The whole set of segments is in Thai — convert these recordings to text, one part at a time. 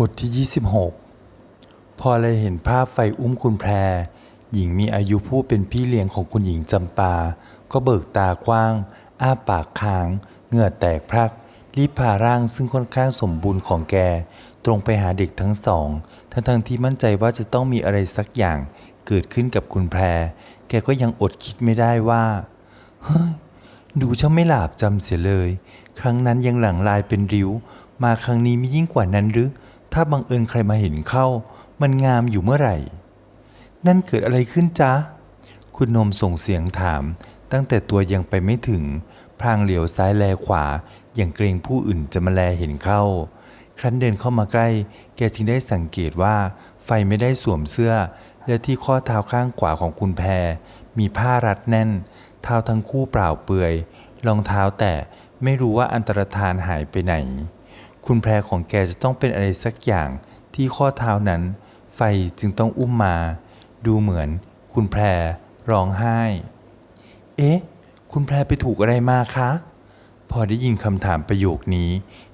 บทที่ 26 พอเลยเห็นภาพไฟอุ้มคุณแพร หญิงมีอายุผู้เป็นพี่เลี้ยงของคุณหญิงจำปา ก็เบิกตากว้าง อ้าปากค้าง เหงื่อแตกพรัก รีบพาร่างซึ่งค่อนข้างสมบูรณ์ของแก ตรงไปหาเด็กทั้งสอง ทั้งทั้งที่มั่นใจว่าจะต้องมีอะไรสักอย่างเกิดขึ้นกับคุณแพร แกก็ยังอดคิดไม่ได้ว่า เฮ้ย ดูช่างไม่หลาบจำเสียเลย ครั้งนั้นยังหลังลายเป็นริ้ว มาครั้งนี้มียิ่งกว่านั้นหรือ ถ้าบังเอิญใครมาเห็นเข้า มันงามอยู่เมื่อไหร่ นั่นเกิดอะไรขึ้นจ๊ะ คุณนมส่งเสียงถาม ตั้งแต่ตัวยังไปไม่ถึงพลางเหลียวซ้ายแลขวา อย่างเกรงผู้อื่นจะมาแลเห็นเข้า ครั้นเดินเข้ามาใกล้ แกจึงได้สังเกตว่า ไฟไม่ได้สวมเสื้อ และที่ข้อเท้าข้างขวาของคุณแพร มีผ้ารัดแน่น เท้าทั้งคู่เปล่าเปลือย รองเท้าแต่ไม่รู้ว่าอันตรธานหายไปไหน คุณแพรของแกจะต้องเป็นอะไรสักอย่างที่ข้อเท้านั้น ไฟจึงต้องอุ้มมา ดูเหมือนคุณแพรร้องไห้ เอ๊ะ คุณแพรไปถูกอะไรมาคะ พอได้ยินคำถามประโยคนี้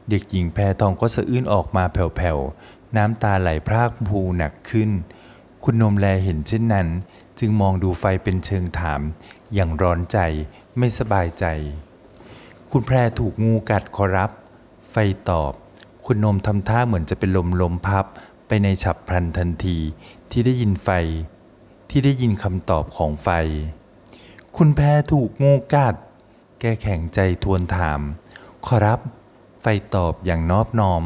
เด็กหญิงแพรทองก็สะอื้นออกมาแผ่วๆ น้ำตาไหลพรากพูหนักขึ้น คุณนมแลเห็นเช่นนั้น จึงมองดูไฟเป็นเชิงถาม อย่างร้อนใจไม่สบายใจ คุณแพรถูกงูกัดขอรับ ไฟตอบ คุณนมทำท่าเหมือนจะเป็นลมลมพับ ไปในฉับพลันทันทีที่ได้ยินไฟ ที่ได้ยินคำตอบของไฟ คุณแพรถูกงูกัด แกแข็งใจทวนถาม ขอรับ ไฟตอบอย่างนอบน้อม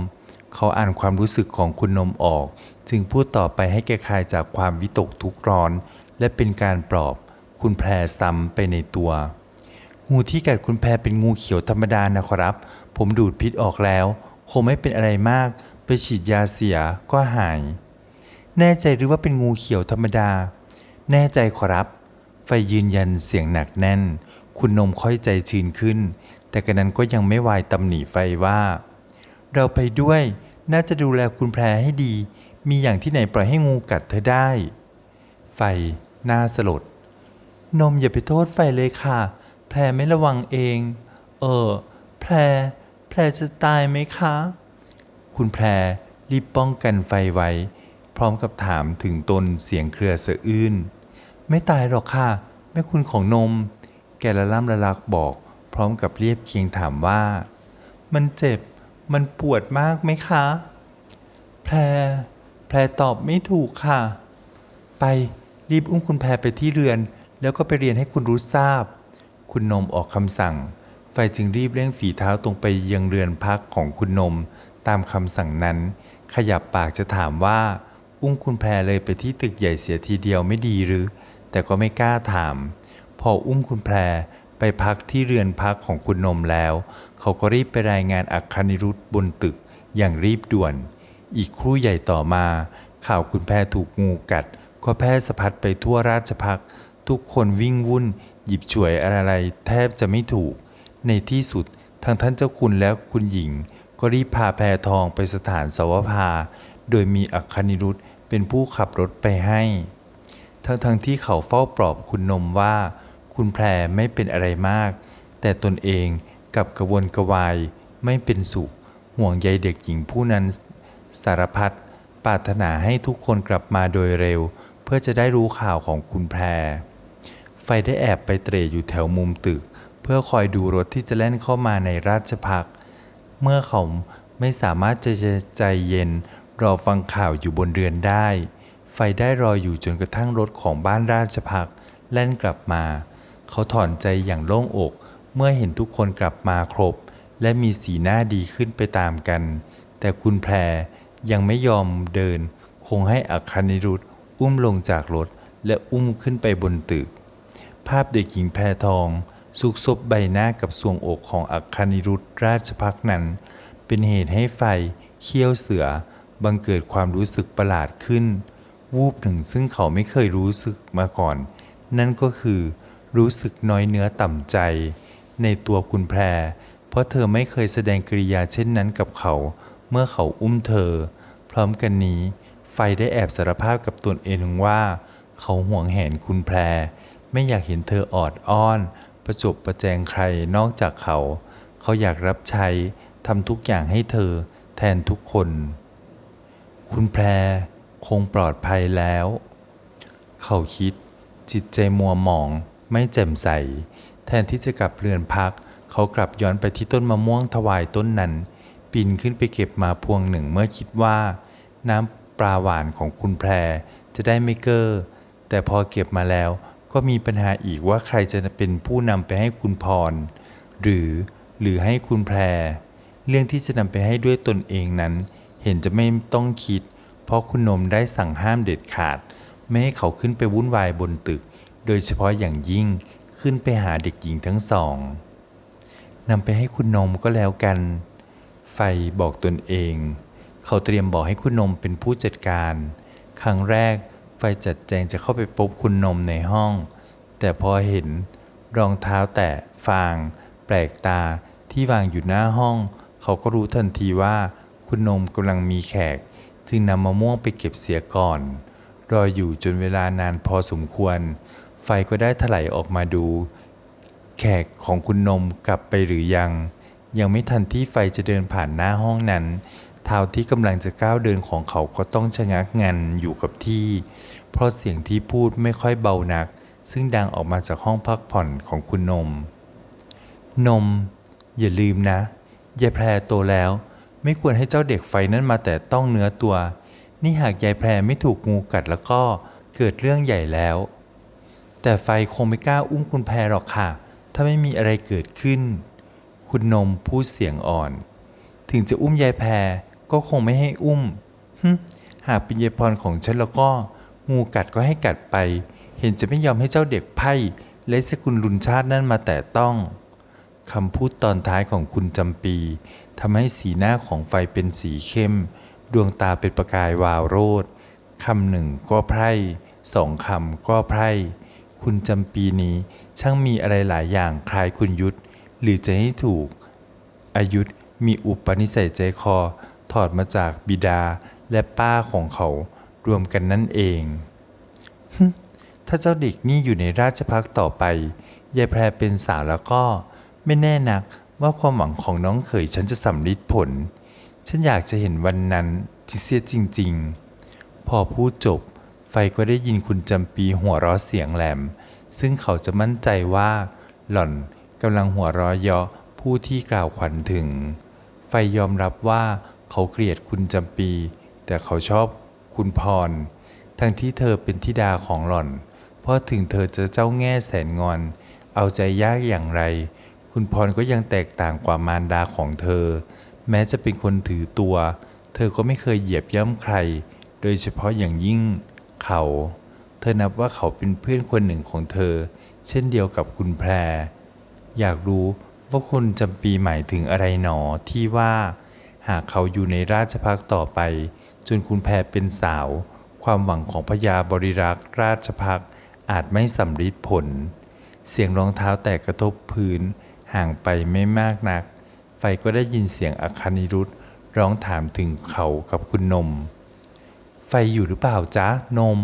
เขาอ่านความรู้สึกของคุณนมออก จึงพูดต่อไปให้แกคลายจากความวิตกทุกร้อน และเป็นการปลอบ คุณแพรซ้ำไปในตัว งูที่กัดคุณแพรเป็นงูเขียวธรรมดานะครับ ผมดูดพิษออกแล้ว คงไม่เป็นอะไรมาก ไปฉีดยาเสียก็หาย แน่ใจหรือว่าเป็นงูเขียวธรรมดา แน่ใจขอรับ ไฟยืนยันเสียงหนักแน่น คุณนมค่อยใจชื้นขึ้น แต่กระนั้นก็ยังไม่วายตำหนิไฟว่า เราไปด้วย น่าจะดูแลคุณแพรให้ดี มีอย่างที่ไหนปล่อยให้งูกัดเธอได้ ไฟหน้าสลด นมอย่าไปโทษไฟเลยค่ะ แพรไม่ระวังเอง เออแพร แพรจะตายไหมคะ คุณแพรรีบป้องกันไฟไว้ พร้อมกับถามถึงตนเสียงเครือสะอื้น ไม่ตายหรอกค่ะ แม่คุณของนม แกละล่ำละลักบอก พร้อมกับเรียบเคียงถามว่า มันเจ็บ มันปวดมากไหมคะ แพร แพรตอบไม่ถูกค่ะ ไปรีบอุ้มคุณแพรไปที่เรือน แล้วก็ไปเรียนให้คุณรู้ทราบ คุณนมออกคำสั่ง ไฟจึงรีบเร่งฝีเท้าตรงไปยังเรือนพักของคุณนม ตามคำสั่งนั้น ขยับปากจะถามว่า อุ้มคุณแพรเลยไปที่ตึกใหญ่เสียทีเดียวไม่ดีหรือ แต่ก็ไม่กล้าถาม พออุ้มคุณแพรไปพักที่เรือนพักของคุณนมแล้ว เขาก็รีบไปรายงานอัคคณิรุธบนตึกอย่างรีบด่วน อีกครู่ใหญ่ต่อมา ข่าวคุณแพรถูกงูกัด ก็แพร่สะพัดไปทั่วราชพักทุกคนวิ่งวุ่น หยิบฉวยอะไรแทบจะไม่ถูก ในที่สุดทางท่านเจ้าคุณและคุณหญิง ก็รีบพาแพรทองไปสถานสวภา โดยมีอัคคณิรุธเป็นผู้ขับรถไปให้ ทั้งทั้งๆที่เขาเฝ้าปลอบคุณนมว่า คุณแพรไม่เป็นอะไรมาก แต่ตนเองกับกระวนกระวายไม่เป็นสุข ห่วงใยเด็กหญิงผู้นั้นสารพัดปรารถนาให้ทุกคนกลับมาโดยเร็ว เพื่อจะได้รู้ข่าวของคุณแพร ไฟได้แอบไปเตรอยู่แถวมุมตึก เพื่อคอยดูรถที่จะแล่นเข้ามาในราชพักเมื่อเขาไม่สามารถจะใจเย็นรอฟังข่าวอยู่บนเรือนได้ ไฟได้รออยู่จนกระทั่งรถของบ้านราชพักแล่นกลับมา เขาถอนใจอย่างโล่งอก เมื่อเห็นทุกคนกลับมาครบ และมีสีหน้าดีขึ้นไปตามกัน แต่คุณแพรยังไม่ยอมเดิน คงให้อัคคณิรุธอุ้มลงจากรถและอุ้มขึ้นไปบนตึก ภาพเด็กหญิงแพรทอง สุกซบใบหน้ากับสวงอกของอัคคณิรุธราชพักนั้น เป็นเหตุให้ไฟเขี้ยวเสือ บังเกิดความรู้สึกประหลาดขึ้น วูบหนึ่งซึ่งเขาไม่เคยรู้สึกมาก่อน นั่นก็คือรู้สึกน้อยเนื้อต่ำใจ ในตัวคุณแพร เพราะเธอไม่เคยแสดงกริยาเช่นนั้นกับเขา เมื่อเขาอุ้มเธอ พร้อมกันนี้ ไฟได้แอบสารภาพกับตนเองว่า เขาห่วงแหนคุณแพร ไม่อยากเห็นเธอออดอ้อน ประจบประแจงใครนอกจากเขา เขาอยากรับใช้ทำทุกอย่างให้เธอแทนทุกคน คุณแพรคงปลอดภัยแล้ว เขาคิด จิตใจมัวหมองไม่แจ่มใส แทนที่จะกลับเรือนพัก เขากลับย้อนไปที่ต้นมะม่วงถวายต้นนั้น ปีนขึ้นไปเก็บมาพวงหนึ่งเมื่อคิดว่า น้ำปลาหวานของคุณแพรจะได้ไม่เก้อแต่พอเก็บมาแล้ว ก็มีปัญหาอีกว่าใครจะเป็นผู้นำไปให้คุณพร หรือหรือให้คุณแพร เรื่องที่จะนำไปให้ด้วยตนเองนั้น เห็นจะไม่ต้องคิด เพราะคุณนมได้สั่งห้ามเด็ดขาด ไม่ให้เขาขึ้นไปวุ่นวายบนตึก โดยเฉพาะอย่างยิ่งขึ้นไปหาเด็กหญิงทั้งสองนำไปให้คุณนมก็แล้วกัน ไฟบอกตนเอง เขาเตรียมบอกให้คุณนมเป็นผู้จัดการ ครั้งแรก ไฟจัดแจงจะเข้าไปพบคุณนมในห้อง แต่พอเห็นรองเท้าแตะฟาง แปลกตาที่วางอยู่หน้าห้อง เขาก็รู้ทันทีว่าคุณนมกำลังมีแขก จึงนำมะม่วงไปเก็บเสียก่อน รออยู่จนเวลานานพอสมควร ไฟก็ได้ถลายออกมาดู แขกของคุณนมกลับไปหรือยัง ยังไม่ทันที่ไฟจะเดินผ่านหน้าห้องนั้น เท้าที่กำลังจะก้าวเดินของเขาก็ต้องชะงักงันอยู่กับที่ เพราะเสียงที่พูดไม่ค่อยเบานัก ซึ่งดังออกมาจากห้องพักผ่อนของคุณนม นม อย่าลืมนะยายแพรโตแล้ว ไม่ควรให้เจ้าเด็กไฟนั้นมาแต่ต้องเนื้อตัว นี่หากยายแพรไม่ถูกงูกัดแล้วก็เกิดเรื่องใหญ่แล้ว แต่ไฟคงไม่กล้าอุ้มคุณแพรหรอกค่ะ ถ้าไม่มีอะไรเกิดขึ้น คุณนมพูดเสียงอ่อน ถึงจะอุ้มยายแพร ก็คงไม่ให้อุ้มฮึหากเป็นยายพรของฉันแล้วก็ งูกัดก็ให้กัดไป เห็นจะไม่ยอมให้เจ้าเด็กไพ่และสกุลรุนชาตินั่นมาแต่ต้องคำพูดตอนท้ายของคุณจำปีทำให้สีหน้าของไฟเป็นสีเข้ม ดวงตาเป็นประกายวาวโรดคำหนึ่งก็ไพร่สองคำก็ไพร่ คุณจำปีนี้ช่างมีอะไรหลายอย่างคล้ายคุณยุทธหรือจะให้ถูก อายุธมีอุปนิสัยใจคอ ถอดมาจากบิดาและป้าของเขารวมกันนั่นเอง ถ้าเจ้าเด็กนี่อยู่ในราชพักต่อไป ยายแพรเป็นสาวแล้วก็ไม่แน่นักว่าความหวังของน้องเขยฉันจะสำลิดผล ฉันอยากจะเห็นวันนั้นจิเสียจริง ๆ พอพูดจบ ไฟก็ได้ยินคุณจำปีหัวเราะเสียงแหลม ซึ่งเขาจะมั่นใจว่า หล่อนกำลังหัวเราะเยาะผู้ที่กล่าวขวัญถึง ไฟยอมรับว่า เขาเกลียดคุณจำปี แต่เขาชอบคุณพร ทั้งที่เธอเป็นธิดาของหล่อน เพราะถึงเธอจะเจ้าแง่แสนงอน เอาใจยากอย่างไร คุณพรก็ยังแตกต่างกว่ามารดาของเธอ แม้จะเป็นคนถือตัว เธอก็ไม่เคยเหยียบย่ำใคร โดยเฉพาะอย่างยิ่ง เขา เธอนับว่าเขาเป็นเพื่อนคนหนึ่งของเธอ เช่นเดียวกับคุณแพร อยากรู้ว่าคุณจำปีหมายถึงอะไรหนอที่ว่า หากเขาอยู่ในราชพักต่อไป จนคุณแพรเป็นสาว ความหวังของพญาบริรักษ์ราชพักอาจไม่สำลิดผล เสียงรองเท้าแตกกระทบพื้น ห่างไปไม่มากนัก ไฟก็ได้ยินเสียงอัคคณิรุธร้องถามถึงเขากับคุณนม ไฟอยู่หรือเปล่าจ๊ะนม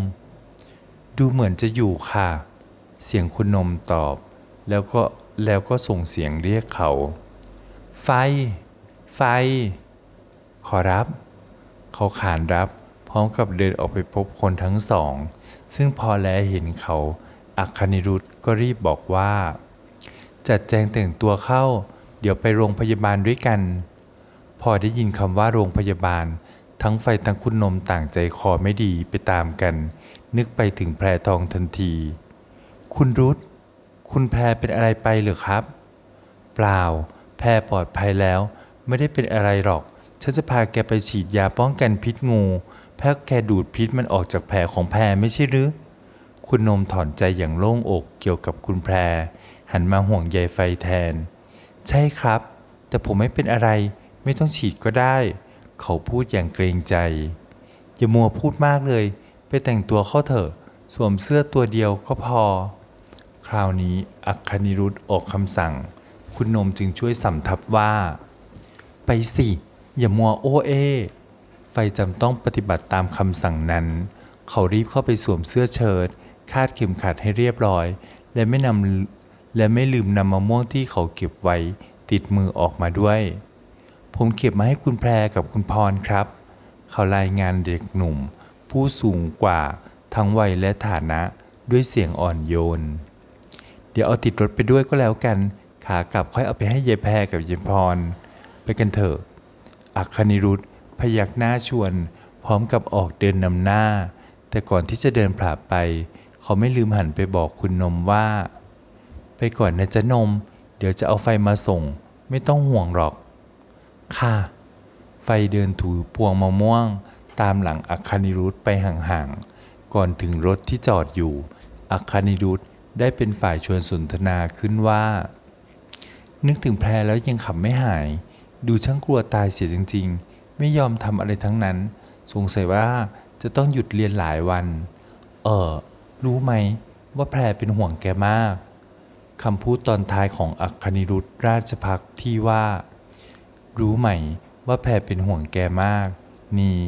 ดูเหมือนจะอยู่ค่ะ เสียงคุณนมตอบ แล้วก็แล้วก็ส่งเสียงเรียกเขา ไฟ ไฟ ขอรับ เขาขานรับพร้อมกับเดินออกไปพบคนทั้งสอง ซึ่งพอแลเห็นเขาอัคคณิรุธก็รีบบอกว่า จัดแจงแต่งตัวเข้า เดี๋ยวไปโรงพยาบาลด้วยกัน พอได้ยินคำว่าโรงพยาบาล ทั้งไฟทั้งคุณนมต่างใจคอไม่ดีไปตามกัน นึกไปถึงแพรทองทันที คุณรุธคุณแพรเป็นอะไรไปหรือครับ เปล่า แพรปลอดภัยแล้วไม่ได้เป็นอะไรหรอก ฉันจะพาแกไปฉีดยาป้องกันพิษงูแพรแกดูดพิษมันออกจากแผลของแพรไม่ใช่หรือ คุณนมถอนใจอย่างโล่งอกเกี่ยวกับคุณแพร หันมาห่วงใยไฟแทน ใช่ครับ แต่ผมไม่เป็นอะไร ไม่ต้องฉีดก็ได้ เขาพูดอย่างเกรงใจ อย่ามัวพูดมากเลย ไปแต่งตัวเข้าเถอะ สวมเสื้อตัวเดียวก็พอ คราวนี้อัคคณิรุธออกคำสั่ง คุณนมจึงช่วยสำทับว่า ไปสิ อย่ามัวโอเอไฟจำต้องปฏิบัติตามคำสั่งนั้น เขารีบเข้าไปสวมเสื้อเชิ้ตคาดเข็มขัดให้เรียบร้อย และไม่นำและไม่ลืมนำมะม่วงที่เขาเก็บไว้ ติดมือออกมาด้วย ผมเก็บมาให้คุณแพรกับคุณพรครับ เขารายงานเด็กหนุ่ม ผู้สูงกว่าทั้งวัยและฐานะด้วยเสียงอ่อนโยน เดี๋ยวเอาติดรถไปด้วยก็แล้วกัน ขากลับค่อยเอาไปให้ยายแพรกับยายพร ไปกันเถอะ อัคคณิรุธพยักหน้าชวน พร้อมกับออกเดินนำหน้า แต่ก่อนที่จะเดินผ่าไป เขาไม่ลืมหันไปบอกคุณนมว่า ไปก่อนนะจ๊ะนม เดี๋ยวจะเอาไฟมาส่ง ไม่ต้องห่วงหรอก ค่ะ ไฟเดินถูพวงมะม่วง ตามหลังอัคคณิรุธไปห่างๆ ก่อนถึงรถที่จอดอยู่ อัคคณิรุธได้เป็นฝ่ายชวนสนทนาขึ้นว่า นึกถึงแพรแล้วยังขับไม่หาย ดูช่างกลัวตายเสียจริง ๆ ไม่ยอมทำอะไรทั้งนั้น สงสัยว่าจะต้องหยุดเรียนหลายวัน เออ รู้ไหมว่าแพรเป็นห่วงแกมากคำพูดตอนท้ายของอัคคณิรุธราชพักที่ว่า รู้ไหมว่าแพรเป็นห่วงแกมาก นี้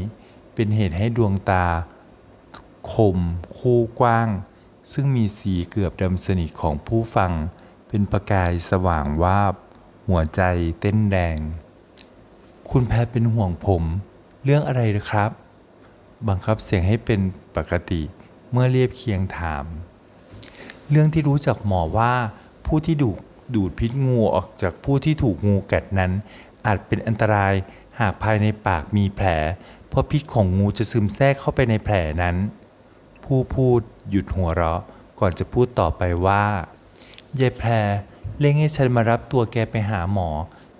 เป็นเหตุให้ดวงตา คม คู่กว้าง ซึ่งมีสีเกือบดำสนิทของผู้ฟัง เป็นประกายสว่างวาบ หัวใจเต้นแรง คุณแพรเป็นห่วงผม เรื่องอะไรหรือครับ บังคับเสียงให้เป็นปกติเมื่อเรียบเคียงถาม เรื่องที่รู้จากหมอว่าผู้ที่ดูดดูดพิษงูออกจากผู้ที่ถูกงูกัดนั้น อาจเป็นอันตรายหากภายในปากมีแผล เพราะพิษของงูจะซึมแทรกเข้าไปในแผลนั้น ผู้พูดหยุดหัวเราะก่อนจะพูดต่อไปว่ายายแพรเร่งให้ฉันมารับตัวแกไปหาหมอ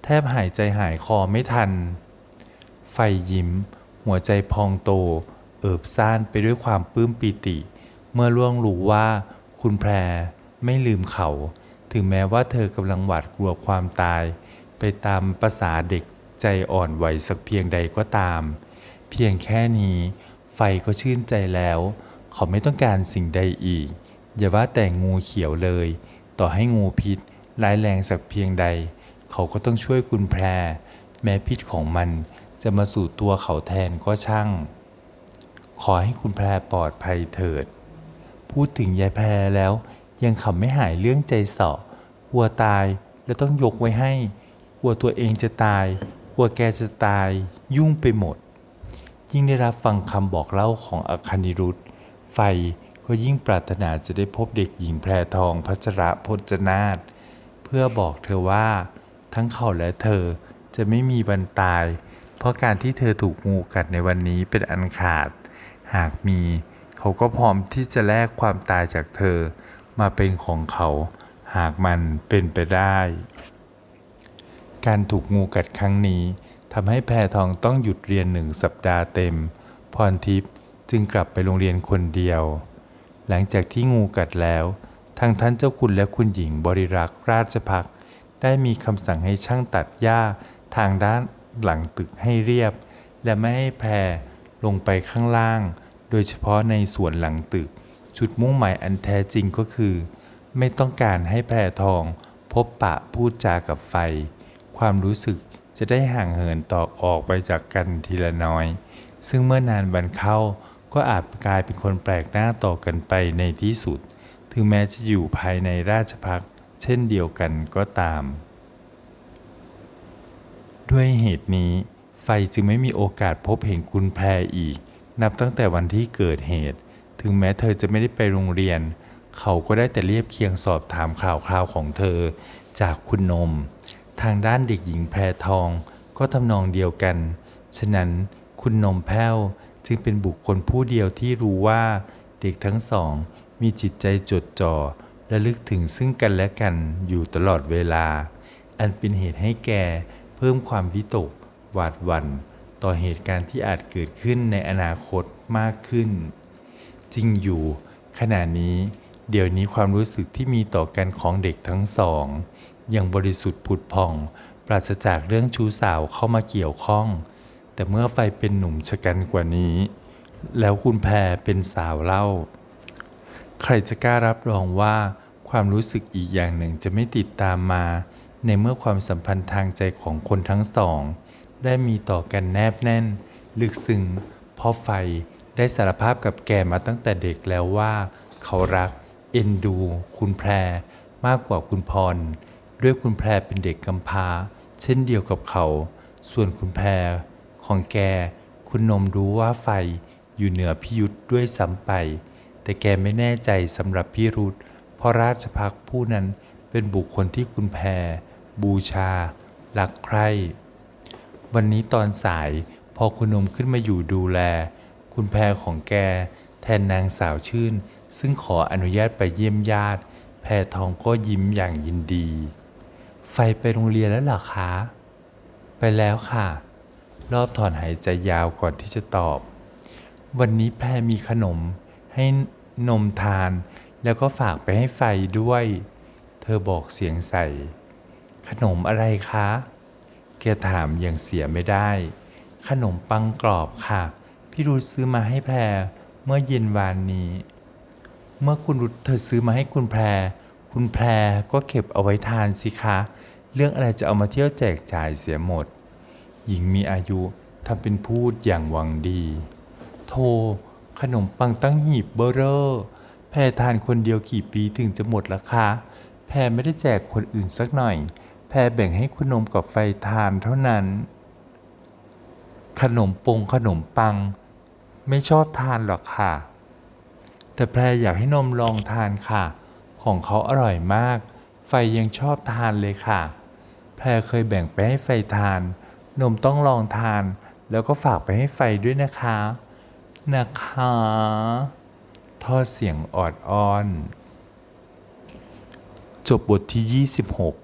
แทบหายใจหายคอไม่ทัน ไฟยิ้ม หัวใจพองโต เอิบซ่านไปด้วยความปลื้มปีติ เมื่อล่วงรู้ว่าคุณแพรไม่ลืมเขา ถึงแม้ว่าเธอกำลังหวาดกลัวความตาย ไปตามภาษาเด็กใจอ่อนไหวสักเพียงใดก็ตาม เพียงแค่นี้ ไฟก็ชื่นใจแล้ว เขาไม่ต้องการสิ่งใดอีก อย่าว่าแต่งูเขียวเลย ต่อให้งูพิษร้ายแรงสักเพียงใด เขาก็ต้องช่วยคุณแพร แม้พิษของมันจะมาสู่ตัวเขาแทนก็ช่าง ขอให้คุณแพรปลอดภัยเถิด พูดถึงยายแพรแล้วยังขำไม่หายเรื่องใจเสาะกลัวตายแล้วต้องยกไว้ให้ กลัวตัวเองจะตาย กลัวแกจะตาย ยุ่งไปหมด ยิ่งได้รับฟังคำบอกเล่าของอัคคณิรุธไฟก็ยิ่งปรารถนาจะได้พบเด็กหญิงแพรทองพัชระพจนาถเพื่อบอกเธอว่า ทั้งเขาและเธอจะไม่มีวันตาย เพราะการที่เธอถูกงูกัดในวันนี้เป็นอันขาด หากมี เขาก็พร้อมที่จะแลกความตายจากเธอมาเป็นของเขา หากมันเป็นไปได้ การถูกงูกัดครั้งนี้ทำให้แพรทองต้องหยุดเรียนหนึ่งสัปดาห์เต็ม พรทิพย์จึงกลับไปโรงเรียนคนเดียว หลังจากที่งูกัดแล้วทางท่านเจ้าคุณและคุณหญิงบริรักษ์ราชพักษ์ ได้มีคำสั่งให้ช่างตัดหญ้าทางด้านหลังตึกให้เรียบ และไม่ให้แพรลงไปข้างล่าง โดยเฉพาะในส่วนหลังตึก จุดมุ่งหมายอันแท้จริงก็คือ ไม่ต้องการให้แพรทอง พบปะพูดจากับไฟ ความรู้สึกจะได้ห่างเหินตอกออกไปจากกันทีละน้อย ซึ่งเมื่อนานวันเข้าก็อาจกลายเป็นคนแปลกหน้าต่อกันไปในที่สุด ถึงแม้จะอยู่ภายในราชพัก เช่นเดียวกันก็ตาม ด้วยเหตุนี้ไฟจึงไม่มีโอกาสพบเห็นคุณแพรอีก นับตั้งแต่วันที่เกิดเหตุ ถึงแม้เธอจะไม่ได้ไปโรงเรียน เขาก็ได้แต่เรียบเคียงสอบถามข่าวคราวของเธอ จากคุณนม ทางด้านเด็กหญิงแพรทองก็ทำนองเดียวกัน ฉะนั้นคุณนมแพ้วจึงเป็นบุคคลผู้เดียวที่รู้ว่า เด็กทั้งสองมีจิตใจจดจ่อ และลึกถึงซึ่งกันและกันอยู่ตลอดเวลา อันเป็นเหตุให้แกเพิ่มความวิตก หวาดหวั่นต่อเหตุการณ์ที่อาจเกิดขึ้นในอนาคตมากขึ้น จริงอยู่ ขณะนี้ เดี๋ยวนี้ความรู้สึกที่มีต่อกันของเด็กทั้งสองยังบริสุทธิ์ผุดผ่อง ปราศจากเรื่องชู้สาวเข้ามาเกี่ยวข้อง แต่เมื่อไฟเป็นหนุ่มชะกันกว่านี้ แล้วคุณแพรเป็นสาวเล่า ใครจะกล้ารับรองว่า ความรู้สึกอีกอย่างหนึ่งจะไม่ติดตามมา ในเมื่อความสัมพันธ์ทางใจของคนทั้งสอง ได้มีต่อกันแนบแน่น ลึกซึ้งเพราะไฟได้สารภาพกับแกมาตั้งแต่เด็กแล้วว่า เขารัก เอ็นดู คุณแพร มากกว่าคุณพร ด้วยคุณแพรเป็นเด็กกำพร้า เช่นเดียวกับเขา ส่วนคุณแพร ของแก คุณนมรู้ว่าไฟอยู่เหนือพิยุทธด้วยซ้ำไป แต่แกไม่แน่ใจสำหรับพี่รุธ เพราะราชพักผู้นั้นเป็นบุคคลที่คุณแพรบูชารักใคร วันนี้ตอนสายพอคุณนมขึ้นมาอยู่ดูแล คุณแพรของแก แทนนางสาวชื่น ซึ่งขออนุญาตไปเยี่ยมญาติ แพรทองก็ยิ้มอย่างยินดี ไฟไปโรงเรียนแล้วหรอคะ ไปแล้วค่ะ รอบถอนหายใจยาวก่อนที่จะตอบ วันนี้แพรมีขนมให้นมทาน แล้วก็ฝากไปให้ไฟด้วย เธอบอกเสียงใสขนมอะไรคะ แกถามอย่างเสียไม่ได้ ขนมปังกรอบค่ะ พี่รุธซื้อมาให้แพรเมื่อเย็นวานนี้ เมื่อคุณรุธเธอซื้อมาให้คุณแพร คุณแพรก็เก็บเอาไว้ทานสิคะ เรื่องอะไรจะเอามาเที่ยวแจกจ่ายเสียหมด หญิงมีอายุทำเป็นพูดอย่างหวังดี โทขนมปังตั้งหีบเบอร์เรอร์ แพรทานคนเดียวกี่ปีถึงจะหมดละคะ แพรไม่ได้แจกคนอื่นสักหน่อย แพรแบ่งให้คุณนมกับไฟทานเท่านั้น ขนมปงขนมปัง ไม่ชอบทานหรอกค่ะ แต่แพรอยากให้นมลองทานค่ะ ของเขาอร่อยมาก ไฟยังชอบทานเลยค่ะ แพรเคยแบ่งไปให้ไฟทาน นมต้องลองทาน แล้วก็ฝากไปให้ไฟด้วยนะคะ นะคะ ทอดเสียงออดอ้อน จบบทที่ 26